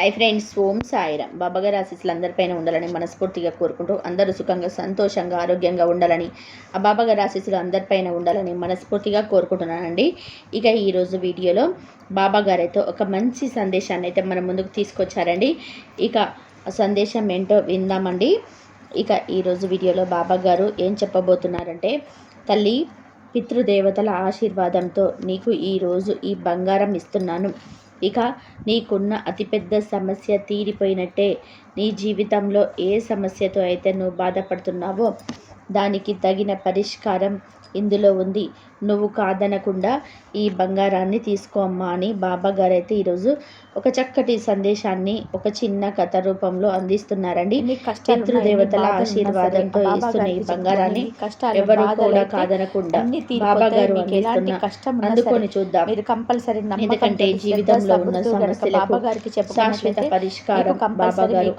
Hi friends ఓం సాయిరామ్. బాబాగారి ఆశీస్సులు అందరిపైన ఉండాలని మనస్ఫూర్తిగా కోరుకుంటూ అందరూ సుఖంగా సంతోషంగా ఆరోగ్యంగా ఉండాలని ఆ బాబాగారి ఆశీస్సులు అందరిపైన ఉండాలని మనస్ఫూర్తిగా కోరుకుంటున్నానండి. ఇక ఈరోజు వీడియోలో బాబాగారైతే ఒక మంచి సందేశాన్ని అయితే మన ముందుకు తీసుకొచ్చారండి. ఇక ఆ సందేశం ఏంటో విందామండి. ఇక ఈరోజు వీడియోలో బాబాగారు ఏం చెప్పబోతున్నారంటే తల్లి పితృదేవతల ఆశీర్వాదంతో నీకు ఈరోజు ఈ బంగారం ఇస్తున్నాను. ఇక నీకున్న అతిపెద్ద సమస్య తీరిపోయినట్టే నీ జీవితంలో ఏ సమస్యతో అయితే నువ్వు బాధపడుతున్నావో దానికి తగిన పరిష్కారం ఇందులో ఉంది. నువ్వు కాదనకుండా ఈ బంగారాన్ని తీసుకో అమ్మా అని బాబా గారు అయితే ఈరోజు ఒక చక్కటి సందేశాన్ని ఒక చిన్న కథ రూపంలో అందిస్తున్నారండి. పితృదేవతల ఆశీర్వాదంతో ఇస్తున్న ఈ బంగారాన్ని ఎవరు కూడా కాదనకుండా బాబా గారు అందిస్తున్న అందుకొని చూద్దాం. కంపల్సరీ ఎందుకంటే జీవితంలో ఉన్న సమస్యలకు శాశ్వత పరిష్కారం బాబా గారు.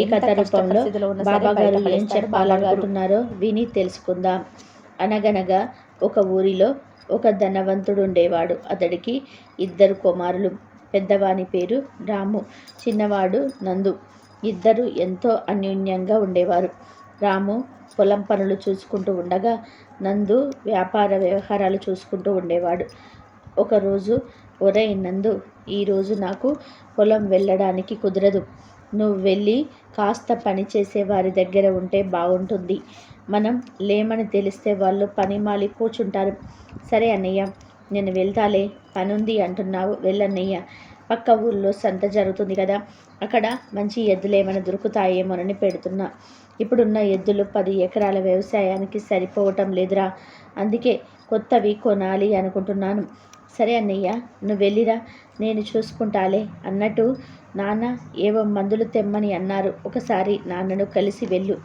ఈ కథ రూపంలో బాబా గారు ఏం చెప్పాలనుకుంటున్నారో విని తెలుసుకుందాం. అనగనగా ఒక ఊరిలో ఒక ధనవంతుడు ఉండేవాడు అతడికి ఇద్దరు కుమారులు. పెద్దవాని పేరు రాము చిన్నవాడు నందు. ఇద్దరు ఎంతో అన్యోన్యంగా ఉండేవారు. రాము పొలం పనులు చూసుకుంటూ ఉండగా నందు వ్యాపార వ్యవహారాలు చూసుకుంటూ ఉండేవాడు. ఒకరోజు ఒరే నందు ఈరోజు నాకు పొలం వెళ్ళడానికి కుదరదు. నువ్వు వెళ్ళి కాస్త పని చేసే వారి దగ్గర ఉంటే బాగుంటుంది. మనం లేమని తెలిస్తే వాళ్ళు పని మాలి కూర్చుంటారు. సరే అన్నయ్య నేను వెళ్తాలే. పనుంది అంటున్నావు. వెళ్ళన్నయ్య. పక్క ఊళ్ళో సంత జరుగుతుంది కదా. అక్కడ మంచి ఎద్దులు ఏమైనా దొరుకుతాయేమోనని పెడుతున్నా. ఇప్పుడున్న ఎద్దులు పది ఎకరాల వ్యవసాయానికి సరిపోవటం లేదురా. అందుకే కొత్తవి కొనాలి అనుకుంటున్నాను. సరే అన్నయ్య నువ్వు వెళ్ళిరా నేను చూసుకుంటాలే అన్నట్టు నాన్న ఏవో మందులు తెమ్మని అన్నారు. ఒకసారి నాన్నను కలిసి వెళ్ళు.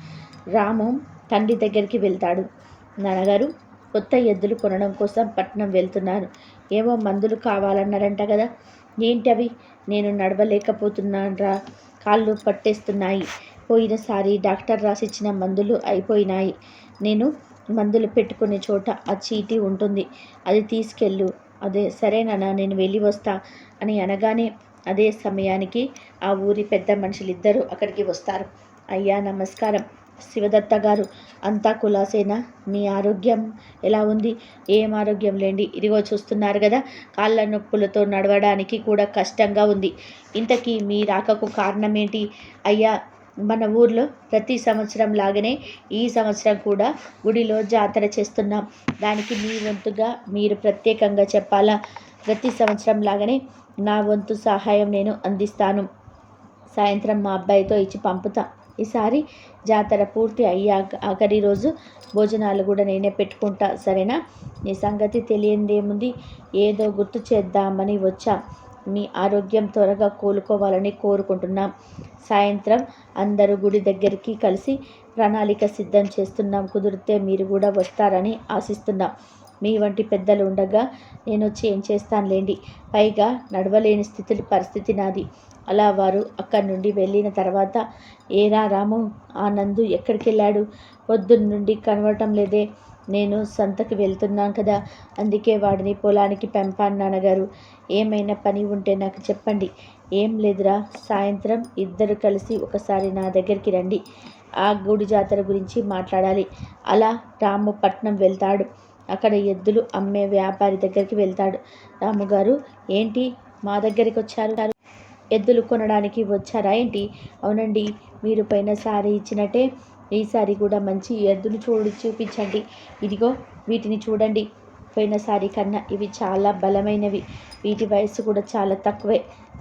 రాము తండ్రి దగ్గరికి వెళ్తాడు. నాన్నగారు కొత్త ఎద్దులు కొనడం కోసం పట్నం వెళ్తున్నాను ఏవో మందులు కావాలన్నారంట కదా. ఏంటి అవి నేను నడవలేకపోతున్నానరా. కాళ్ళు పట్టేస్తున్నాయి. పోయినసారి డాక్టర్ రాసిచ్చిన మందులు అయిపోయినాయి. నేను మందులు పెట్టుకునే చోట ఆ చీటీ ఉంటుంది. అది తీసుకెళ్ళు. అదే సరేనా నేను వెళ్ళి వస్తా అని అనగానే అదే సమయానికి ఆ ఊరి పెద్ద మనుషులిద్దరూ అక్కడికి వస్తారు. అయ్యా నమస్కారం. శివదత్త గారు అంతా కులాసేనా? మీ ఆరోగ్యం ఎలా ఉంది? ఏం ఆరోగ్యం లేండి? ఇదిగో చూస్తున్నారు కదా కాళ్ళ నొప్పులతో నడవడానికి కూడా కష్టంగా ఉంది. ఇంతకీ మీ రాకకు కారణం ఏంటి అయ్యా మన ఊర్లో ప్రతి సంవత్సరం లాగానే ఈ సంవత్సరం కూడా గుడిలో జాతర చేస్తున్నాం. దానికి మీ వంతుగా మీరు ప్రత్యేకంగా చెప్పాలా? ప్రతి సంవత్సరం లాగానే నా వంతు సహాయం నేను అందిస్తాను. సాయంత్రం మా అబ్బాయితో ఇచ్చి పంపుతా. ఈసారి జాతర పూర్తి అయ్యాక ఆఖరి రోజు భోజనాలు కూడా నేనే పెట్టుకుంటా. సరేనా? నీ సంగతి తెలియందేముంది? ఏదో గుర్తు చేద్దామని వచ్చా. మీ ఆరోగ్యం త్వరగా కోలుకోవాలని కోరుకుంటున్నాం. సాయంత్రం అందరూ గుడి దగ్గరికి కలిసి ప్రణాళిక సిద్ధం చేస్తున్నాం. కుదిరితే మీరు కూడా వస్తారని ఆశిస్తున్నాం. మీ వంటి పెద్దలు ఉండగా నేను వచ్చి ఏం చేస్తానులేండి. పైగా నడవలేని స్థితి పరిస్థితి నాది. అలా వారు అక్కడి నుండి వెళ్ళిన తర్వాత ఏరా రాము ఆనందు ఎక్కడికి వెళ్ళాడు పొద్దున్న నుండి కనవటం లేదే. నేను సంతకి వెళ్తున్నాను కదా అందుకే వాడిని పొలానికి పంపాను నాన్నగారు. ఏమైనా పని ఉంటే నాకు చెప్పండి. ఏం లేదురా సాయంత్రం ఇద్దరు కలిసి ఒకసారి నా దగ్గరికి రండి. ఆ గుడి జాతర గురించి మాట్లాడాలి. అలా రాము పట్నం వెళ్తాడు. అక్కడ ఎద్దులు అమ్మే వ్యాపారి దగ్గరికి వెళ్తాడు. రాముగారు ఏంటి? మా దగ్గరికి వచ్చారు ఎద్దులు కొనడానికి వచ్చారా ఏంటి? అవునండి మీరు పైన సారీ ఇచ్చినట్టే ఈసారి కూడా మంచి ఎద్దులు చూడు చూపించండి. ఇదిగో వీటిని చూడండి. పోయినసారి కన్నా ఇవి చాలా బలమైనవి. వీటి వయసు కూడా చాలా తక్కువే.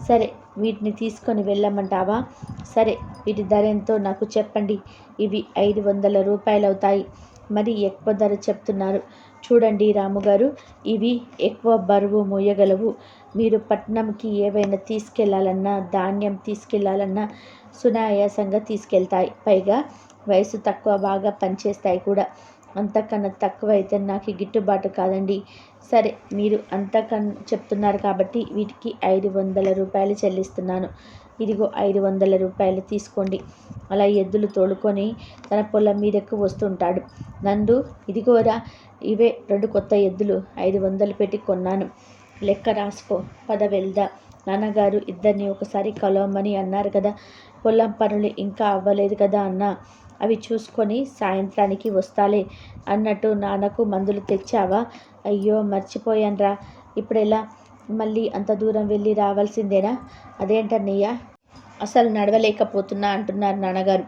సరే వీటిని తీసుకొని వెళ్ళమంటావా? సరే వీటి ధర ఎంతో నాకు చెప్పండి. ఇవి ఐదు వందల రూపాయలు అవుతాయి మరి ఎక్కువ ధర చెప్తున్నారు. చూడండి రాముగారు ఇవి ఎక్కువ బరువు మోయగలవు. మీరు పట్నంకి ఏవైనా తీసుకెళ్ళాలన్నా ధాన్యం తీసుకెళ్ళాలన్నా సునాయాసంగా తీసుకెళ్తాయి. పైగా వయసు తక్కువ బాగా పనిచేస్తాయి కూడా. అంతకన్నా తక్కువ అయితే నాకు గిట్టుబాటు కాదండి. సరే మీరు అంతకన్నా చెప్తున్నారు కాబట్టి వీటికి ఐదు వందల రూపాయలు చెల్లిస్తున్నాను. ఇదిగో ఐదు వందల రూపాయలు తీసుకోండి. అలా ఎద్దులు తోలుకొని తన పొలం మీదకు వస్తుంటాడు. నందు ఇదిగోరా ఇవే రెండు కొత్త ఎద్దులు ఐదు వందలు పెట్టి కొన్నాను. లెక్క రాసుకో పద వెళ్దా. నాన్నగారు ఇద్దరిని ఒకసారి కలవమని అన్నారు కదా. పొలం పనులు ఇంకా అవ్వలేదు కదా అన్న. అవి చూసుకొని సాయంత్రానికి వస్తాలే అన్నట్టు నాన్నకు మందులు తెచ్చావా? అయ్యో మర్చిపోయాన్రా. ఇప్పుడెలా? మళ్ళీ అంత దూరం వెళ్ళి రావాల్సిందేనా? అదేంటన్నయ్య? అసలు నడవలేకపోతున్నా అంటున్నారు నాన్నగారు.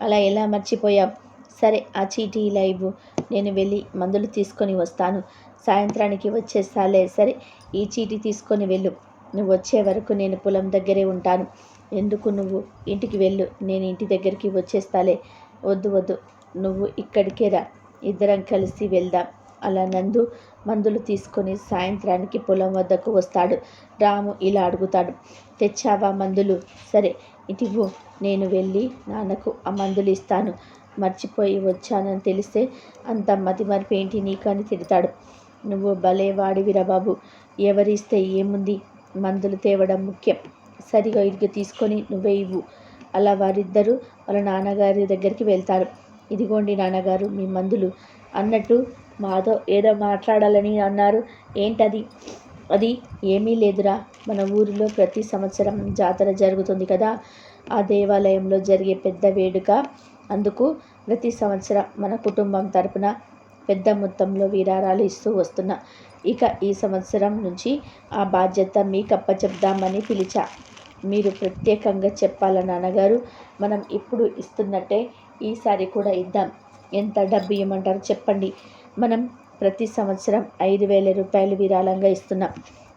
అలా ఎలా మర్చిపోయావు సరే ఆ చీటీ ఇలా ఇవ్వు. నేను వెళ్ళి మందులు తీసుకొని వస్తాను. సాయంత్రానికి వచ్చేస్తాలే. సరే ఈ చీటీ తీసుకొని వెళ్ళు. నువ్వు వచ్చే వరకు నేను పొలం దగ్గరే ఉంటాను. ఎందుకు నువ్వు ఇంటికి వెళ్ళు? నేను ఇంటి దగ్గరికి వచ్చేస్తాలే. వద్దు వద్దు. నువ్వు ఇక్కడికే రా. ఇద్దరం కలిసి వెళ్దాం. అలా నందు మందులు తీసుకొని సాయంత్రానికి పొలం వద్దకు వస్తాడు. రాము ఇలా అడుగుతాడు. తెచ్చావా మందులు? సరే ఇటివ్వు నేను వెళ్ళి నాన్నకు ఆ మందులు ఇస్తాను. మర్చిపోయి వచ్చానని తెలిస్తే అంత మతి మరిపేంటి నీకు అని తిడతాడు. నువ్వు భలే వాడివిరా బాబు. ఎవరిస్తే ఏముంది? మందులు తేవడం ముఖ్యం. సరిగా ఇదిగి తీసుకొని నువ్వే ఇవ్వు. అలా వారిద్దరూ వాళ్ళ నాన్నగారి దగ్గరికి వెళ్తారు. ఇదిగోండి నాన్నగారు మీ మందులు. అన్నట్టు మాతో ఏదో మాట్లాడాలని అన్నారు. ఏంటది? అది ఏమీ లేదురా. మన ఊరిలో ప్రతి సంవత్సరం జాతర జరుగుతుంది కదా. ఆ దేవాలయంలో జరిగే పెద్ద వేడుక. అందుకు ప్రతి సంవత్సరం మన కుటుంబం తరపున పెద్ద మొత్తంలో విరాళాలు ఇస్తూ వస్తున్నా. ఇక ఈ సంవత్సరం నుంచి ఆ బాధ్యత మీకు చెప్దామని పిలిచా. మీరు ప్రత్యేకంగా చెప్పాల నాన్నగారు మనం ఇప్పుడు ఇస్తున్నట్టే ఈసారి కూడా ఇద్దాం. ఎంత డబ్బు ఇవ్వమంటారు చెప్పండి. మనం ప్రతి సంవత్సరం ఐదు వేల రూపాయలు విరాళంగా ఇస్తున్నాం.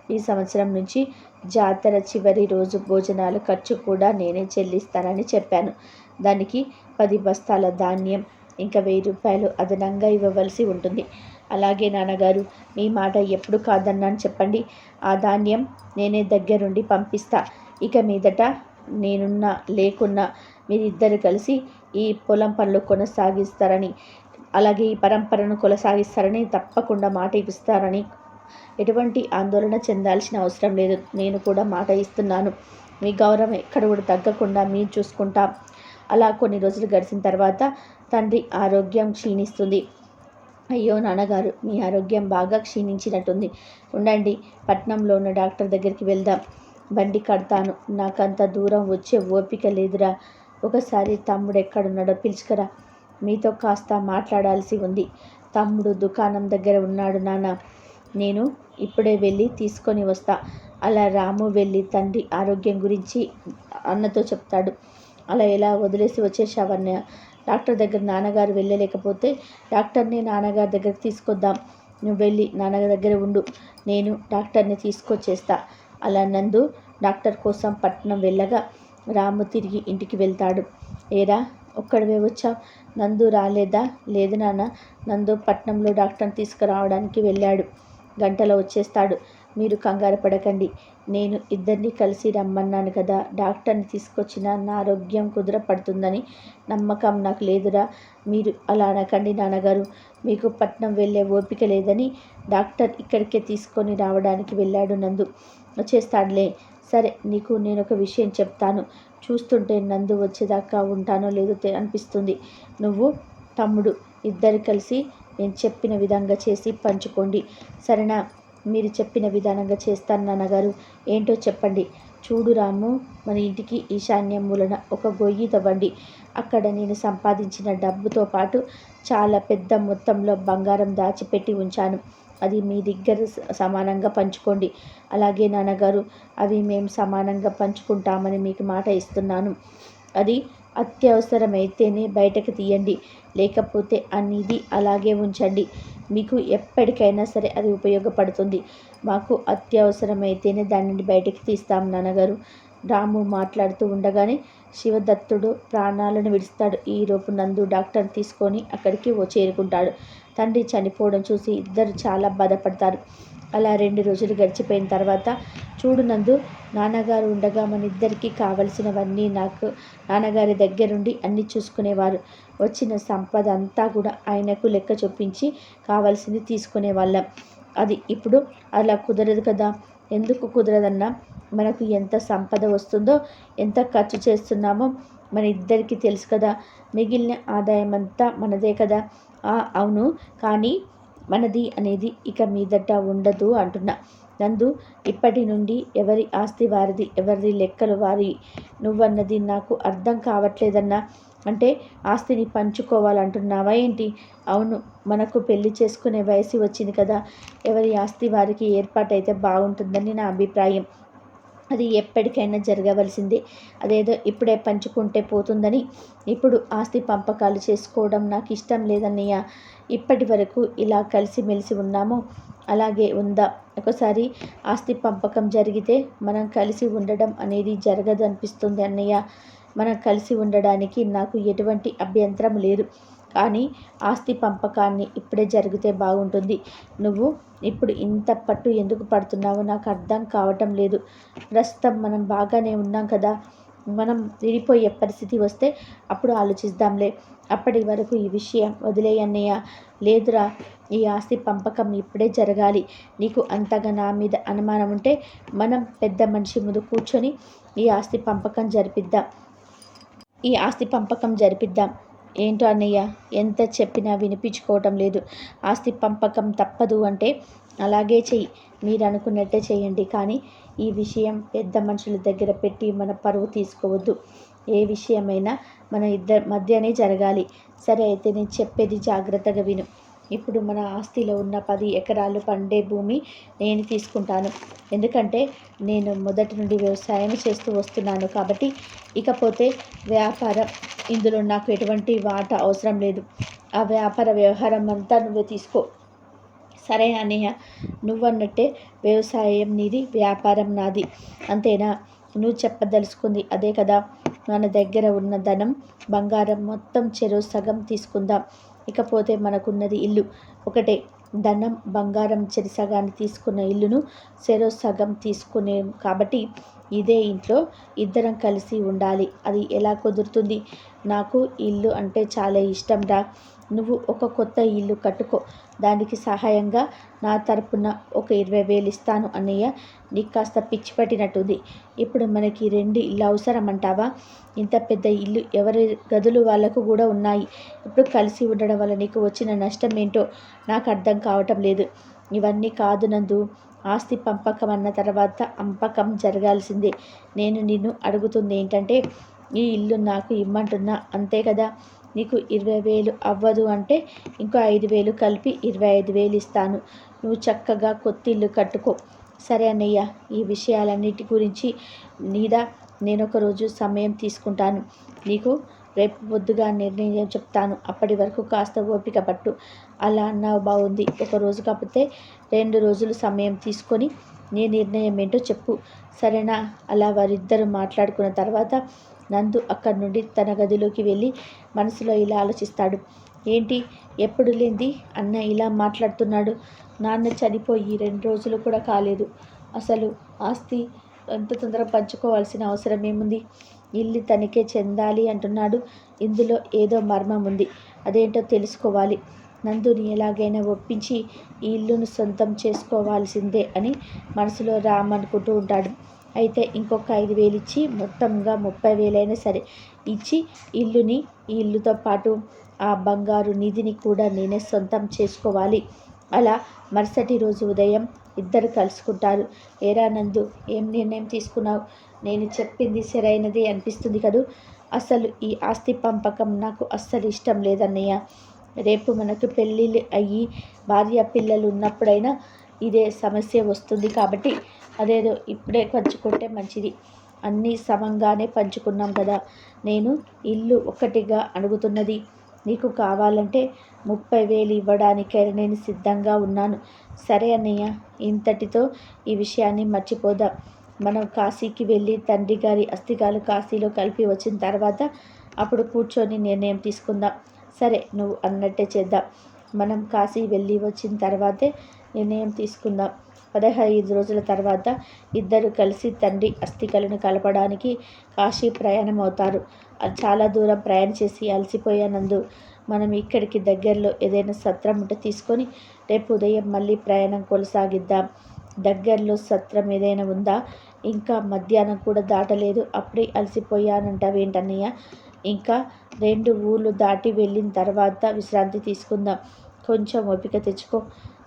ఈ సంవత్సరం నుంచి జాతర చివరి రోజు భోజనాల ఖర్చు కూడా నేనే చెల్లిస్తానని చెప్పాను. దానికి పది బస్తాల ధాన్యం ఇంకా వెయ్యి రూపాయలు అదనంగా ఇవ్వవలసి ఉంటుంది. అలాగే నాన్నగారు మీ మాట ఎప్పుడు కాదన్నాను చెప్పండి. ఆ ధాన్యం నేనే దగ్గరుండి పంపిస్తా. ఇక మీదట నేనున్నా లేకున్నా మీరిద్దరు కలిసి ఈ పొలం పనులు కొనసాగిస్తారని అలాగే ఈ పరంపరను కొనసాగిస్తారని తప్పకుండా మాట ఇస్తారని ఎటువంటి ఆందోళన చెందాల్సిన అవసరం లేదు. నేను కూడా మాట ఇస్తున్నాను. మీ గౌరవం ఎక్కడ కూడా తగ్గకుండా మీరు చూసుకుంటాం. అలా కొన్ని రోజులు గడిచిన తర్వాత తండ్రి ఆరోగ్యం క్షీణిస్తుంది. అయ్యో నాన్నగారు మీ ఆరోగ్యం బాగా క్షీణించినట్టుంది. ఉండండి పట్నంలో ఉన్న డాక్టర్ దగ్గరికి వెళ్దాం. బండి కడతాను. నాకంత దూరం వచ్చే ఓపిక లేదురా. ఒకసారి తమ్ముడు ఎక్కడున్నాడో పిలుచుకరా. మీతో కాస్త మాట్లాడాల్సి ఉంది. తమ్ముడు దుకాణం దగ్గర ఉన్నాడు నాన్న. నేను ఇప్పుడే వెళ్ళి తీసుకొని వస్తా. అలా రాము వెళ్ళి తండ్రి ఆరోగ్యం గురించి అన్నతో చెప్తాడు. అలా ఎలా వదిలేసి వచ్చేసావన్న డాక్టర్ దగ్గర నాన్నగారు వెళ్ళలేకపోతే డాక్టర్ని నాన్నగారి దగ్గరికి తీసుకొద్దాం. నువ్వు వెళ్ళి నాన్నగారి దగ్గర ఉండు. నేను డాక్టర్ని తీసుకొచ్చేస్తా. అలా నందు డాక్టర్ కోసం పట్టణం వెళ్ళగా రాము తిరిగి ఇంటికి వెళ్తాడు. ఏరా ఒక్కడివే వచ్చావు? నందు రాలేదా? లేదు నాన్న. నందు పట్నంలో డాక్టర్ని తీసుకురావడానికి వెళ్ళాడు. గంటలో వచ్చేస్తాడు. మీరు కంగారు పడకండి. నేను ఇద్దరిని కలిసి రమ్మన్నాను కదా. డాక్టర్ని తీసుకొచ్చిన నా ఆరోగ్యం కుదరపడుతుందని నమ్మకం నాకు లేదురా. మీరు అలా అనకండి నాన్నగారు. మీకు పట్నం వెళ్ళే ఓపిక లేదని డాక్టర్ ఇక్కడికే తీసుకొని రావడానికి వెళ్ళాడు నందు. చేస్తానులే సరే నీకు నేను ఒక విషయం చెప్తాను. చూస్తుంటే నందు వచ్చేదాకా ఉంటానో లేదో అనిపిస్తుంది. నువ్వు తమ్ముడు ఇద్దరు కలిసి నేను చెప్పిన విధంగా చేసి పంచుకోండి. సరేనా? మీరు చెప్పిన విధానంగా చేస్తాను నాన్నగారు. ఏంటో చెప్పండి. చూడు రాము మన ఇంటికి ఈశాన్యం మూలన ఒక గొయ్యి తవ్వండి. అక్కడ నేను సంపాదించిన డబ్బుతో పాటు చాలా పెద్ద మొత్తంలో బంగారం దాచిపెట్టి ఉంచాను. అది మీ దగ్గర సమానంగా పంచుకోండి. అలాగే నాన్నగారు అవి మేము సమానంగా పంచుకుంటామని మీకు మాట ఇస్తున్నాను. అది అత్యవసరమైతేనే బయటకు తీయండి. లేకపోతే అనేది అలాగే ఉంచండి. మీకు ఎప్పటికైనా సరే అది ఉపయోగపడుతుంది. మాకు అత్యవసరమైతేనే దానిని బయటకు తీస్తాం నాన్నగారు. రాము మాట్లాడుతూ ఉండగానే శివదత్తుడు ప్రాణాలను విడుస్తాడు. ఈలోపు నందు డాక్టర్ తీసుకొని అక్కడికి చేరుకుంటాడు. తండ్రి చనిపోవడం చూసి ఇద్దరు చాలా బాధపడతారు. అలా రెండు రోజులు గడిచిపోయిన తర్వాత చూడు నందు నాన్నగారు ఉండగా మన ఇద్దరికీ కావలసినవన్నీ నాకు నాన్నగారి దగ్గరుండి అన్ని చూసుకునేవారు. వచ్చిన సంపద అంతా కూడా ఆయనకు లెక్క చూపించి కావలసింది తీసుకునేవాళ్ళం. అది ఇప్పుడు అలా కుదరదు కదా. ఎందుకు కుదరదన్నా? మనకు ఎంత సంపద వస్తుందో ఎంత ఖర్చు చేస్తున్నామో మన ఇద్దరికి తెలుసు కదా. మిగిలిన ఆదాయం అంతా మనదే కదా. అవును. కానీ మనది అనేది ఇక మీదట ఉండదు అంటున్నా. నందు ఇప్పటి నుండి ఎవరి ఆస్తి వారిది ఎవరిది లెక్కలు వారి నువ్వన్నది నాకు అర్థం కావట్లేదన్నా. అంటే ఆస్తిని పంచుకోవాలంటున్నావా ఏంటి? అవును మనకు పెళ్ళి చేసుకునే వయసు వచ్చింది కదా. ఎవరి ఆస్తి వారికి ఏర్పాటైతే బాగుంటుందని నా అభిప్రాయం. అది ఎప్పటికైనా జరగవలసిందే. అదేదో ఇప్పుడే పంచుకుంటే పోతుందని ఇప్పుడు ఆస్తి పంపకాలు చేసుకోవడం నాకు ఇష్టం లేదన్నయ్య. ఇప్పటి వరకు ఇలా కలిసిమెలిసి ఉన్నామో. అలాగే ఉందా? ఒకసారి ఆస్తి పంపకం జరిగితే మనం కలిసి ఉండడం అనేది జరగదు అనిపిస్తుంది అన్నయ్య. మనం కలిసి ఉండడానికి నాకు ఎటువంటి అభ్యంతరం లేదు. కానీ ఆస్తి పంపకాన్ని ఇప్పుడే జరిగితే బాగుంటుంది. నువ్వు ఇప్పుడు ఇంత పట్టు ఎందుకు పడుతున్నావో నాకు అర్థం కావటం లేదు. ప్రస్తుతం మనం బాగానే ఉన్నాం కదా. మనం విడిపోయే పరిస్థితి వస్తే అప్పుడు ఆలోచిద్దాంలే. అప్పటి వరకు ఈ విషయం వదిలేయన్నయ్య లేదురా ఈ ఆస్తి పంపకం ఇప్పుడే జరగాలి. నీకు అంతగా నా మీద అనుమానం ఉంటే మనం పెద్ద మనిషి ముందు కూర్చొని ఈ ఆస్తి పంపకం జరిపిద్దాం. ఈ ఆస్తి పంపకం జరిపిద్దాం. ఏంటో అన్నయ్య ఎంత చెప్పినా వినిపించుకోవటం లేదు. ఆస్తి పంపకం తప్పదు అంటే అలాగే చెయ్యి. మీరు అనుకున్నట్టే చేయండి కానీ ఈ విషయం పెద్ద మనుషుల దగ్గర పెట్టి మన పరువు తీసుకోవద్దు. ఏ విషయమైనా మన ఇద్దరి మధ్యనే జరగాలి. సరే అయితే నేను చెప్పేది జాగ్రత్తగా విను. ఇప్పుడు మన ఆస్తిలో ఉన్న పది ఎకరాలు పండే భూమి నేను తీసుకుంటాను. ఎందుకంటే నేను మొదటి నుండి వ్యవసాయం చేస్తూ వస్తున్నాను కాబట్టి ఇకపోతే వ్యాపారం ఇందులో నాకు ఎటువంటి వాట అవసరం లేదు. ఆ వ్యాపార వ్యవహారం అంతా నువ్వే తీసుకో. సరే అన్నయ్య నువ్వన్నట్టే వ్యవసాయం నీది వ్యాపారం నాది. అంతేనా? నువ్వు చెప్పదలుచుకుంది అదే కదా? మన దగ్గర ఉన్న ధనం బంగారం మొత్తం చెరువు సగం తీసుకుందాం. ఇకపోతే మనకున్నది ఇల్లు. ఒకటే ధనం బంగారం చెరిసగాన్ని తీసుకున్న ఇల్లును సెరో సగం తీసుకునే కాబట్టి ఇదే ఇంట్లో ఇద్దరం కలిసి ఉండాలి. అది ఎలా కుదురుతుంది? నాకు ఇల్లు అంటే చాలా ఇష్టం రా. నువ్వు ఒక కొత్త ఇల్లు కట్టుకో. దానికి సహాయంగా నా తరపున ఒక ఇరవై వేలు ఇస్తాను అన్నయ్య. నీకు కాస్త పిచ్చి పట్టినట్టుంది. ఇప్పుడు మనకి రెండు ఇల్లు అవసరం అంటావా ఇంత పెద్ద ఇల్లు ఎవరి గదులు వాళ్ళకు కూడా ఉన్నాయి. ఇప్పుడు కలిసి ఉండడం వల్ల నీకు వచ్చిన నష్టం ఏంటో నాకు అర్థం కావటం లేదు. ఇవన్నీ కాదు నందు. ఆస్తి పంపకం అన్న తర్వాత అంపకం జరగాల్సిందే. నేను నిన్ను అడుగుతుంది ఏంటంటే ఈ ఇల్లు నాకు ఇమ్మంటున్నా అంతే కదా? నీకు ఇరవై వేలు అవ్వదు అంటే ఇంకో ఐదు వేలు కలిపి ఇరవై ఐదు వేలు ఇస్తాను. నువ్వు చక్కగా కొత్తిల్లు కట్టుకో. సరే అన్నయ్య ఈ విషయాలన్నిటి గురించి నీదా నేను ఒకరోజు సమయం తీసుకుంటాను. నీకు రేపు పొద్దుగా నిర్ణయం చెప్తాను. అప్పటి వరకు కాస్త ఓపిక పట్టు. అలా అన్నావు బాగుంది ఒక రోజు కాకపోతే రెండు రోజులు సమయం తీసుకొని నీ నిర్ణయం ఏంటో చెప్పు. సరేనా? అలా వారిద్దరూ మాట్లాడుకున్న తర్వాత నందు అక్కడి నుండి తన గదిలోకి వెళ్ళి మనసులో ఇలా ఆలోచిస్తాడు. ఏంటి? ఎప్పుడు లేంది అన్న ఇలా మాట్లాడుతున్నాడు. నాన్న చనిపోయి రెండు రోజులు కూడా కాలేదు. అసలు ఆస్తి ఎంత తొందరగా పంచుకోవాల్సిన అవసరం ఏముంది? ఇల్లు తనకే చెందాలి అంటున్నాడు. ఇందులో ఏదో మర్మం ఉంది. అదేంటో తెలుసుకోవాలి. నందుని ఎలాగైనా ఒప్పించి ఈ ఇల్లును సొంతం చేసుకోవాల్సిందే అని మనసులో రామ్ అనుకుంటూ ఉంటాడు. అయితే ఇంకొక ఐదు వేలు ఇచ్చి మొత్తంగా ముప్పై వేలైనా సరే ఇచ్చి ఇల్లుని ఈ ఇల్లుతో పాటు ఆ బంగారు నిధిని కూడా నేనే సొంతం చేసుకోవాలి. అలా మరుసటి రోజు ఉదయం ఇద్దరు కలుసుకుంటారు. ఏరా నందు ఏం నిర్ణయం తీసుకున్నావు? నేను చెప్పింది సరైనదే అనిపిస్తుంది కదూ? అసలు ఈ ఆస్తి పంపకం నాకు అస్సలు ఇష్టం లేదన్నయ్య. రేపు మనకు పెళ్ళిళ్ళు అయ్యి భార్య పిల్లలు ఉన్నప్పుడైనా ఇదే సమస్య వస్తుంది కాబట్టి అదేదో ఇప్పుడే పంచుకుంటే మంచిది. అన్నీ సమంగానే పంచుకున్నాం కదా. నేను ఇల్లు ఒక్కటిగా అడుగుతున్నది. నీకు కావాలంటే ముప్పై వేలు ఇవ్వడానికైనా నేను సిద్ధంగా ఉన్నాను. సరే అన్నయ్య ఇంతటితో ఈ విషయాన్ని మర్చిపోదాం? మనం కాశీకి వెళ్ళి తండ్రి గారి అస్థికాలు కాశీలో కలిపి వచ్చిన తర్వాత అప్పుడు కూర్చొని నిర్ణయం తీసుకుందాం. సరే నువ్వు అన్నట్టే చేద్దాం. మనం కాశీ వెళ్ళి వచ్చిన తర్వాతే నిర్ణయం తీసుకుందాం. పదహైదు రోజుల తర్వాత ఇద్దరు కలిసి తండ్రి అస్థికలను కలపడానికి కాశీ ప్రయాణం అవుతారు చాలా దూరం ప్రయాణం చేసి అలసిపోయానందు మనం ఇక్కడికి దగ్గరలో ఏదైనా సత్రం ఉంటే తీసుకొని రేపు ఉదయం మళ్ళీ ప్రయాణం కొనసాగిద్దాం. దగ్గరలో సత్రం ఏదైనా ఉందా? ఇంకా మధ్యాహ్నం కూడా దాటలేదు. అప్పుడే అలసిపోయానంటావేంటన్నయ్య ఇంకా రెండు ఊళ్ళు దాటి వెళ్ళిన తర్వాత విశ్రాంతి తీసుకుందాం. కొంచెం ఓపిక తెచ్చుకో.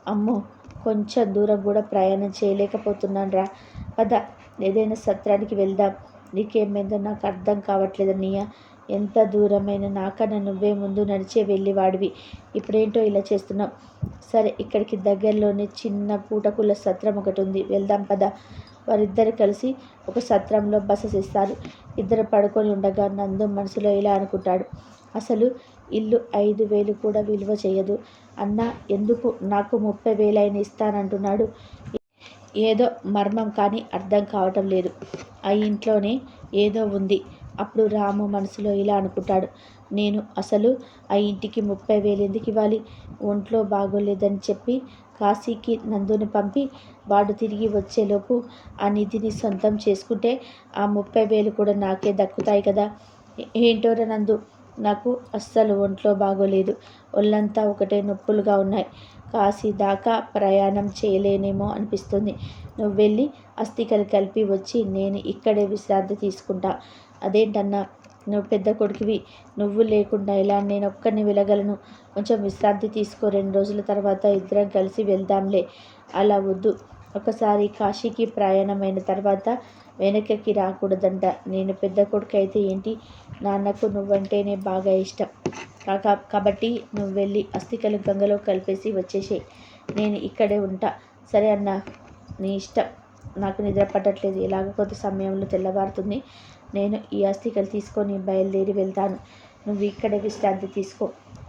అమ్మో! కొంచెం దూరం కూడా ప్రయాణం చేయలేకపోతున్నాను రా పద ఏదైనా సత్రానికి వెళ్దాం. నీకేమైందో నాకు అర్థం కావట్లేదు అన్నయ్య. ఎంత దూరమైన నాకన్నా నువ్వే ముందు నడిచే వెళ్ళేవాడివి ఇప్పుడేంటో ఇలా చేస్తున్నావు. సరే ఇక్కడికి దగ్గరలోనే చిన్న పూటకుల సత్రం ఒకటి ఉంది. వెళ్దాం పద. వారిద్దరు కలిసి ఒక సత్రంలో బస చేస్తారు. ఇద్దరు పడుకొని ఉండగా నందు మనసులో ఇలా అనుకుంటాడు. అసలు ఇల్లు ఐదు వేలు కూడా విలువ చేయదు. అన్న ఎందుకు నాకు ముప్పై వేలైన ఇస్తానంటున్నాడు. ఏదో మర్మం కానీ అర్థం కావటం లేదు. ఆ ఇంట్లోనే ఏదో ఉంది. అప్పుడు రాము మనసులో ఇలా అనుకుంటాడు. నేను అసలు ఆ ఇంటికి ముప్పై వేలు ఎందుకు ఇవ్వాలి? ఒంట్లో బాగోలేదని చెప్పి కాశీకి నందుని పంపి వాడు తిరిగి వచ్చేలోపు ఆ నిధిని సొంతం చేసుకుంటే ఆ ముప్పై వేలు కూడా నాకే దక్కుతాయి కదా. ఏంటోరా నందు? నాకు అస్సలు ఒంట్లో బాగోలేదు. ఒళ్ళంతా ఒకటే నొప్పులుగా ఉన్నాయి. కాశీ దాకా ప్రయాణం చేయలేనేమో అనిపిస్తుంది. నువ్వు వెళ్ళి అస్థికలు కలిపి వచ్చి నేను ఇక్కడే విశ్రాంతి తీసుకుంటా. అదేంటన్నా? నువ్వు పెద్ద కొడుకువి. నువ్వు లేకుండా ఇలా నేను ఒక్కరిని వెళ్ళగలను. కొంచెం విశ్రాంతి తీసుకో. రెండు రోజుల తర్వాత ఇద్దరం కలిసి వెళ్దాంలే. అలా వద్దు. ఒకసారి కాశీకి ప్రయాణమైన తర్వాత వెనకకి రాకూడదంట. నేను పెద్ద కొడుకు అయితే ఏంటి? నాన్నకు నువ్వంటేనే బాగా ఇష్టం. కాక కాబట్టి నువ్వు వెళ్ళి అస్థికలు గంగలో కలిపేసి వచ్చేసే నేను ఇక్కడే ఉంటా. సరే అన్న నీ ఇష్టం. నాకు నిద్ర పట్టట్లేదు. ఇలాగ కొంత సమయంలో తెల్లవారుతుంది. నేను ఈ అస్థికలు తీసుకొని బయలుదేరి వెళ్తాను. నువ్వు ఇక్కడే విశ్రాంతి తీసుకో.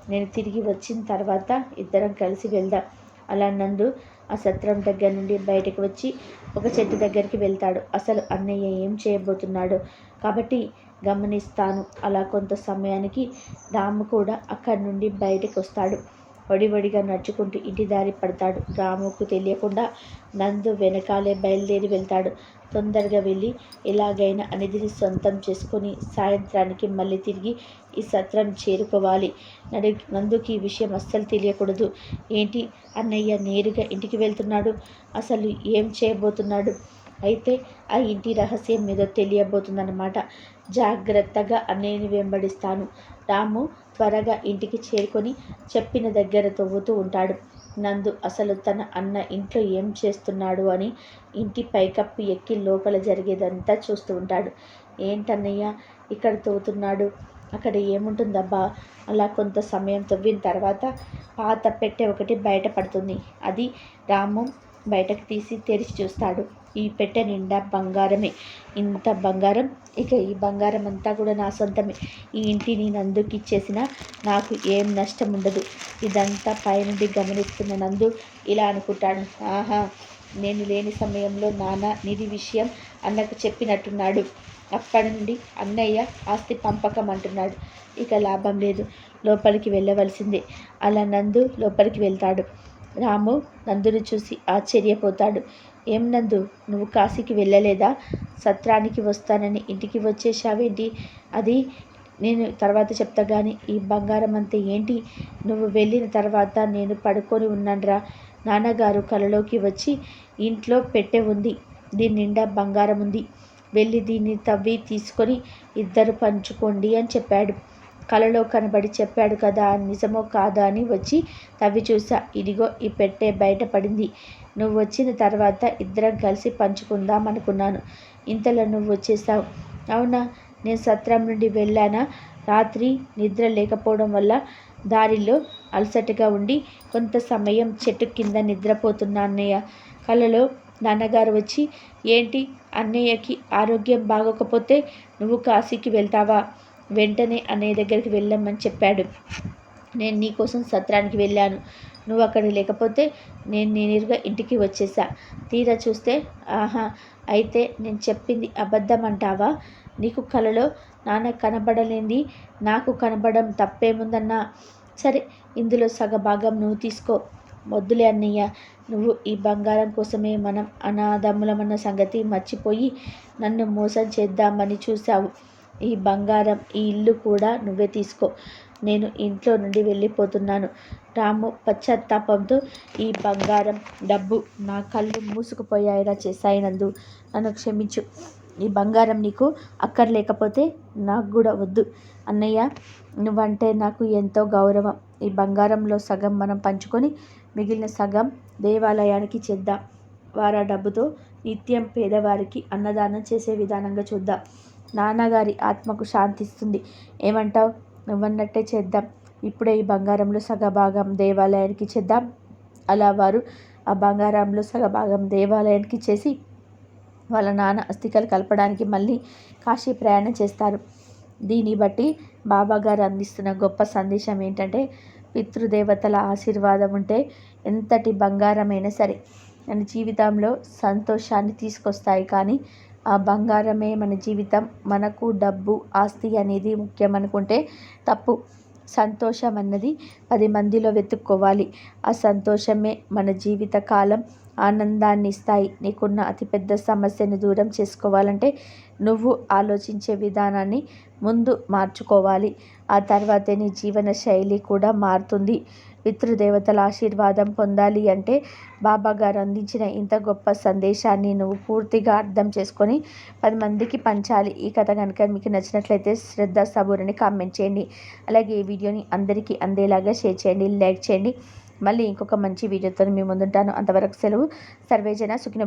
నేను తిరిగి వచ్చిన తర్వాత ఇద్దరం కలిసి వెళ్దాం. అలా నందు ఆ సత్రం దగ్గర నుండి బయటకు వచ్చి ఒక చెట్టు దగ్గరికి వెళ్తాడు. అసలు అన్నయ్య ఏం చేయబోతున్నాడు? కాబట్టి గమనిస్తాను. అలా కొంత సమయానికి రాము కూడా అక్కడి నుండి బయటకు వస్తాడు. వడివడిగా నడుచుకుంటూ ఇంటి దారి పడతాడు. రాముకు తెలియకుండా నందు వెనకాలే బయలుదేరి వెళ్తాడు. తొందరగా వెళ్ళి ఎలాగైనా అనిధిని సొంతం చేసుకొని సాయంత్రానికి మళ్ళీ తిరిగి ఈ సత్రం చేరుకోవాలి. నడు నందుకి ఈ విషయం అస్సలు తెలియకూడదు. ఏంటి? అన్నయ్య నేరుగా ఇంటికి వెళ్తున్నాడు. అసలు ఏం చేయబోతున్నాడు? అయితే ఆ ఇంటి రహస్యం మీద తెలియబోతుందన్నమాట. జాగ్రత్తగా అన్నయ్యని వెంబడిస్తాను. రాము త్వరగా ఇంటికి చేరుకొని చెప్పిన దగ్గర తవ్వుతూ ఉంటాడు. నందు అసలు తన అన్న ఇంట్లో ఏం చేస్తున్నాడు అని ఇంటి పైకప్పు ఎక్కి లోపల జరిగేదంతా చూస్తూ ఉంటాడు. ఏంటన్నయ్య? ఇక్కడ తవ్వుతున్నాడు. అక్కడ ఏముంటుందబ్బా? అలా కొంత సమయం తవ్విన తర్వాత పాత పెట్టె ఒకటి బయటపడుతుంది అది రాము బయటకు తీసి తెరిచి చూస్తాడు. ఈ పెట్టె నిండా బంగారమే. ఇంత బంగారం? ఇక ఈ బంగారం అంతా కూడా నా సొంతమే. ఈ ఇంటిని నందుకి ఇచ్చేసిన నాకు ఏం నష్టం ఉండదు ఇదంతా పైనుండి గమనిస్తున్న నందు ఇలా అనుకుంటాడు. ఆహా నేను లేని సమయంలో నాన్న నిధి విషయం అన్నకు చెప్పినట్టున్నాడు. అప్పటి నుండి అన్నయ్య ఆస్తి పంపకం అంటున్నాడు ఇక లాభం లేదు. లోపలికి వెళ్ళవలసిందే. అలా నందు లోపలికి వెళ్తాడు. రాము నందుని చూసి ఆశ్చర్యపోతాడు. ఏం నందు? నువ్వు కాశీకి వెళ్ళలేదా? సత్రానికి వస్తానని ఇంటికి వచ్చేసావేంటి అది నేను తర్వాత చెప్తా కానీ ఈ బంగారం అంతా ఏంటి? నువ్వు వెళ్ళిన తర్వాత నేను పడుకొని ఉన్నానరా. నాన్నగారు కలలోకి వచ్చి ఇంట్లో పెట్టె ఉంది. దీని నిండా బంగారం ఉంది వెళ్ళి దీన్ని తవ్వి తీసుకొని ఇద్దరు పంచుకోండి అని చెప్పాడు. కలలో కనబడి చెప్పాడు కదా నిజమో కాదా అని వచ్చి తవ్వి చూసా. ఇదిగో ఈ పెట్టే బయటపడింది నువ్వు వచ్చిన తర్వాత ఇద్దరం కలిసి పంచుకుందాం అనుకున్నాను. ఇంతలో నువ్వు వచ్చేసావు. అవునా? నేను సత్రం నుండి వెళ్ళానా? రాత్రి నిద్ర లేకపోవడం వల్ల దారిలో అలసటగా ఉండి కొంత సమయం చెట్టు కింద నిద్రపోతున్నా అన్నయ్య కలలో నాన్నగారు వచ్చి ఏంటి? అన్నయ్యకి ఆరోగ్యం బాగోకపోతే నువ్వు కాశీకి వెళ్తావా? వెంటనే అన్నయ్య దగ్గరికి వెళ్ళమని చెప్పాడు. నేను నీకోసం సత్రానికి వెళ్ళాను. నువ్వు అక్కడ లేకపోతే నేను నేరుగా ఇంటికి వచ్చేసా. తీరా చూస్తే ఆహా అయితే నేను చెప్పింది అబద్ధం అంటావా నీకు కలలో నాన్న కనబడలేంది. నాకు కనబడడం తప్పేముందన్నా? సరే ఇందులో సగభాగం నువ్వు తీసుకో. వద్దులే అన్నయ్య. నువ్వు ఈ బంగారం కోసమే మనం అనాథములమన్న సంగతి మర్చిపోయి నన్ను మోసం చేద్దామని చూసావు ఈ బంగారం ఈ ఇల్లు కూడా నువ్వే తీసుకో. నేను ఇంట్లో నుండి వెళ్ళిపోతున్నాను. రాము పశ్చాత్తాపంతో ఈ బంగారం డబ్బు నా కళ్ళు మూసుకుపోయాయిరా చేశాయినందు నన్ను క్షమించు. ఈ బంగారం నీకు అక్కర్లేకపోతే నాకు కూడా వద్దు. అన్నయ్య నువ్వంటే నాకు ఎంతో గౌరవం. ఈ బంగారంలో సగం మనం పంచుకొని మిగిలిన సగం దేవాలయానికి చేద్దాం. వారు ఆ డబ్బుతో నిత్యం పేదవారికి అన్నదానం చేసే విధానంగా చూద్దాం. నాన్నగారి ఆత్మకు శాంతిస్తుంది ఏమంటావు? నువ్వన్నట్టే చేద్దాం. ఇప్పుడే ఈ బంగారంలో సగ భాగం దేవాలయానికి చేద్దాం. అలా వారు ఆ బంగారంలో సగ భాగం దేవాలయానికి చేసి వాళ్ళ నాన్న అస్థికలు కలపడానికి మళ్ళీ కాశీ ప్రయాణం చేస్తారు. దీన్ని బట్టి బాబా గారు అందిస్తున్న గొప్ప సందేశం ఏంటంటే పితృదేవతల ఆశీర్వాదం ఉంటే ఎంతటి బంగారమైనా సరే మన జీవితంలో సంతోషాన్ని తీసుకొస్తాయి. కానీ ఆ బంగారమే మన జీవితం. మనకు డబ్బు ఆస్తి అనేది ముఖ్యం అనుకుంటే తప్పు. సంతోషం అన్నది పది మందిలో వెతుక్కోవాలి. ఆ సంతోషమే మన జీవిత కాలం. ఆనందాన్ని ఇస్తాయి నీకున్న అతిపెద్ద సమస్యను దూరం చేసుకోవాలంటే నువ్వు ఆలోచించే విధానాన్ని ముందు మార్చుకోవాలి. ఆ తర్వాతే నీ జీవన శైలి కూడా మారుతుంది. పితృదేవతల ఆశీర్వాదం పొందాలి అంటే బాబా గారు అందించిన ఇంత గొప్ప సందేశాన్ని నువ్వు పూర్తిగా అర్థం చేసుకొని పది మందికి పంచాలి. ఈ కథ కనుక మీకు నచ్చినట్లయితే శ్రద్ధ సబూరని కామెంట్ చేయండి. అలాగే ఈ వీడియోని అందరికీ అందేలాగా షేర్ చేయండి లైక్ చేయండి. మళ్ళీ ఇంకొక మంచి వీడియోతో మీ ముందుంటాను. అంతవరకు సెలవు. సర్వేజన సుఖిన